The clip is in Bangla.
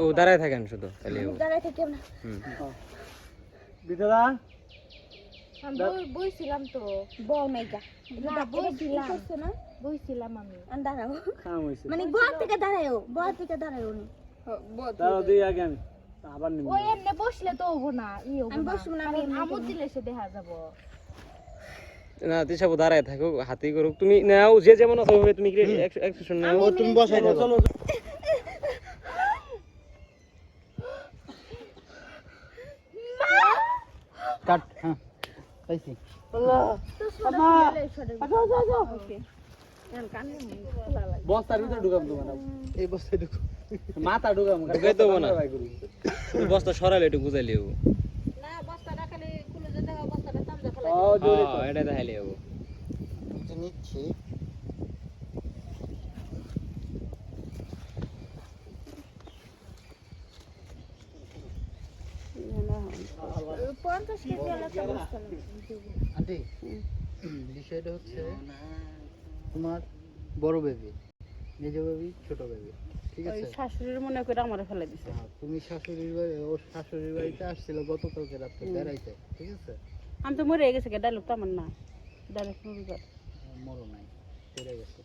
ও দাঁড়ায় থাকেন শুধু তাহলে ও। দাঁড়ায় থেকে না। হুম। বিদাদা আমি বইছিলাম তো। বউ নাইকা না, বইছিলাম। না বইছিলাম। আমি। আর দাঁড়াও। মানে গোয়া থেকে দাঁড়ায়ও গোয়া থেকে দাঁড়ায়ও নি। দাঁড়াও দিই আগে আমি। আবার নিব। ওই এমনি বসলে তো হব না ই হব আমি বসবো না, আমি কারণ এমনি আমুদ করব। দিলে সে দেখা যাব। না তিসাবু দাঁড়ায় থাকুক হাতি করুক। তুমি নাও যে যেমন আছে তুমি একশো নাও তুমি বসাই দাও চলো। কাট হ্যাঁ পাইছি। বস্তার ভিতরে ঢুকাম তোমার এই বস্তায় ঢুকো মাথা ঢুকাম ঢুকাই দেবো না। বস্তা সরালে একটু বুঝাইলে ও ও জোরে তো। এটা দেখাইলে নিচ্ছি। বস্তা আন্টি বিষয়টা হচ্ছে তোমার বড় বেবি নিজ বেবি ছোট বেবি ঠিক আছে? শাশুড়ির মনে করে আমার ফেলে দিছে। হ্যাঁ, তুমি শাশুড়ির বাড়ি ওর শাশুড়ির বাড়িতে আসছিল গতকালকে বেড়াইতে ঠিক আছে? আমি তো মরে গেছে ডায়লগ তো আমার না ডায়লগ মরো নাই গেছে।